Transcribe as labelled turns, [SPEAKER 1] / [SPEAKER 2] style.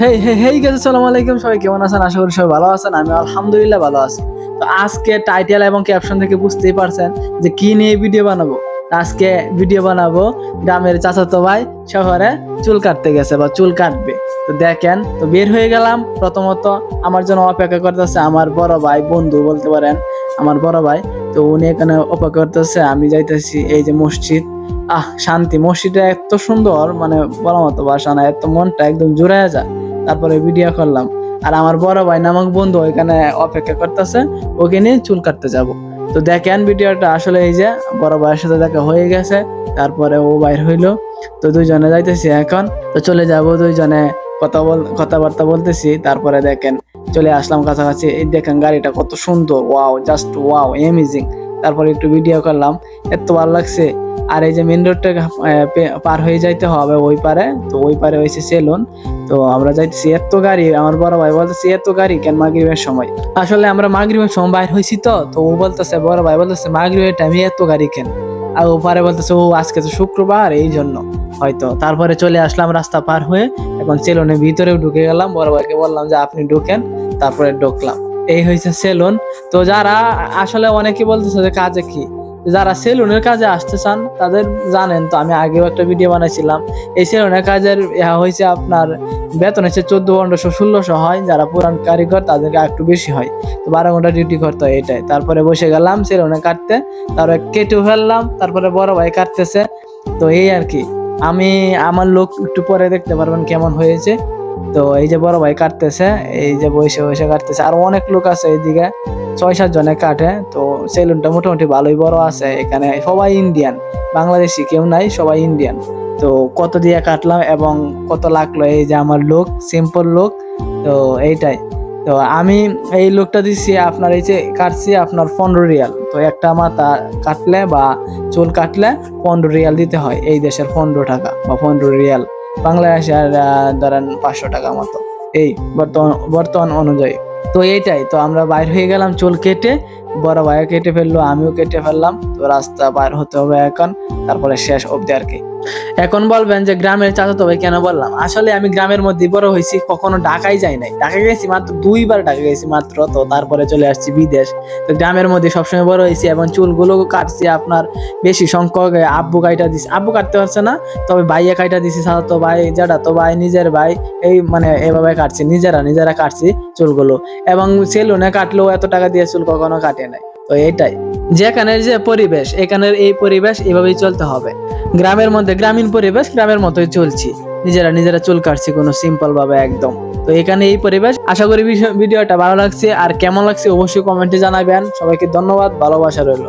[SPEAKER 1] হেই হে হেই গেছে সালাম আলাইকুম। সবাই কেমন আছেন? আশা করি সবাই ভালো আছেন। আমি আলহামদুলিল্লাহ ভালো আছি। তো আজকে টাইটেল এবং ক্যাপশন থেকে বুঝতেই পারছেন যে কি নিয়ে ভিডিও বানাবো। আজকে ভিডিও বানাবো গ্রামের চাচাতো ভাই শহরে চুল কাটতে গেছে বা চুল কাটবে। তো দেখেন, তো বের হয়ে গেলাম। প্রথমত আমার জন্য অপেক্ষা করতেছে আমার বড় ভাই, বন্ধু বলতে পারেন, আমার বড় ভাই। তো উনি এখানে অপেক্ষা করতেছে, আমি যাইতেছি এই যে মসজিদ। আহ, শান্তি। মসজিদটা এত সুন্দর মানে বলার মতো বাসা না, এত মনটা একদম জুড়ে যায়। তারপরে ভিডিও করলাম। আর আমার বড় ভাই নামক বন্ধু ওইখানে অপেক্ষা করতেছে, ওকে নিয়ে চুল কাটতে যাব। তো দেখেন ভিডিওটা আসলে এই যে বড় ভাইয়ের সাথে দেখা হয়ে গেছে, তারপরে ও বাইর হইল। তো দুইজনে যাইতেছি এখন, তো চলে যাব দুইজনে কথা বল, কথাবার্তা বলতেছি, তারপরে দেখেন চলে আসলাম কাছাকাছি। এই দেখেন গাড়িটা কত সুন্দর ওয়াও জাস্ট ওয়াও এমিজিং তারপরে একটু ভিডিও করলাম। এত ভালো লাগছে। আর এই যে মেন রোডটা পার হয়ে যাইতে হবে ওই পারে। তো ওই পারে হয়েছে সেলুন। তো আমরা যাইতেছি এত গাড়ি, আমার বড় ভাই বলতেছে, এত গাড়ি কেন মাগরিবের সময়? আসলে আমরা মাগরিবের সময় বাইর হয়েছি তো। তো ও বলতেছে, বড় ভাই বলতেছে, মাগরিবের টাইমে এত গাড়ি কেন? আর ও পারে বলতেছে, ও, আজকে তো শুক্রবার, এই জন্য। হয়তো। তারপরে চলে আসলাম রাস্তা পার হয়ে। এখন সেলুনের ভিতরেও ঢুকে গেলাম। বড় ভাইকে বললাম যে, আপনি ঢুকেন। তারপরে ঢুকলাম। এই হয়েছে সেলুন। তো যারা, আসলে অনেকে বলতেছে যে কাজে কি? যারা সেলুনের কাজে আসতে চান, তাদের জানেন তো, আমি আগেও একটা ভিডিও বানাইছিলাম। এই সেলুনের কাজের, ইহা হয়েছে আপনার, বেতন হচ্ছে চোদ্দ, পনেরোশো, ষোলোশো হয়। যারা পুরান কারিগর, তাদেরকে একটু বেশি হয়। তো বারো ঘণ্টা ডিউটি করতে হয় এটাই। তারপরে বসে গেলাম সেলুনে কাটতে। তারপরে কেটে ফেললাম। তারপরে বড় ভাই কাটতেছে। তো এই আর কি। আমি, আমার লোক একটু পরে দেখতে পারবেন কেমন হয়েছে। তো এই যে বড় ভাই কাটতেছে, এই যে বসে বসে কাটতেছে। আর অনেক লোক আছে এইদিকে ছয় সাত জনে কাটে। তো সেলুনটা মোটামুটি ভালোই বড় আছে। এখানে সবাই ইন্ডিয়ান বাংলাদেশি কেউ নাই, সবাই ইন্ডিয়ান তো কত দিয়ে কাটলাম এবং কত লাগল এই যে আমার লোক সিম্পল লোক তো এইটাই। তো আমি এই লোকটা দিচ্ছি আপনার এই যে কাটছি আপনার পনেরো রিয়াল। তো একটা মাথা কাটলে বা চুল কাটলে পনেরো রিয়াল দিতে হয় এই দেশের পনেরো টাকা বা পনেরো রিয়াল। বাংলাদেশের আর ধরেন পাঁচশো টাকা মতো। এই বর্তমান বর্তমান অনুযায়ী। তো এইটাই, তো আমরা বাইর হয়ে গেলাম, চুল কেটে, বড় ভাইও কেটে ফেলল, আমিও কেটে ফেললাম। তো রাস্তা বাইর হতে হবে এখন, তারপরে শেষ অবধি আর কি। এখন বলবেন যে গ্রামের চাচাতো ভাই, কেন বললাম? আসলে আমি গ্রামের মধ্যে বড় হয়েছি, কখনো ঢাকায় যাই নাই। ঢাকা গেছি মাত্র দুইবার ঢাকা গেছি মাত্র। তো তারপরে চলে আসছি বিদেশ। তো গ্রামের মধ্যে সবসময় বড় হয়েছি এবং চুলগুলো কাটছি আপনার বেশি সংখ্যক আব্বু কাইটা দিছি। আব্বু কাটতে পারছে না, তবে ভাইয়া কাইটা দিছি তো ভাই যেটা তো ভাই, নিজের ভাই, এই মানে এভাবে কাটছি, নিজেরা নিজেরা কাটছি চুলগুলো। এবং সেলুনে কাটলেও এত টাকা দিয়ে চুল কখনো কাটে নাই। তো এটাই। যেখানের যে পরিবেশ, এখানের এই পরিবেশ এভাবেই চলতে হবে। গ্রামের মধ্যে, গ্রামীণ পরিবেশ গ্রামের মতোই চলছে। নিজেরা নিজেরা চুল কাটছি কোনো সিম্পল ভাবে একদম। তো এখানে এই পরিবেশ, আশা করি ভিডিওটা ভালো লাগছে। আর কেমন লাগছে অবশ্যই কমেন্টে জানাবেন। সবাইকে ধন্যবাদ, ভালোবাসা রইল।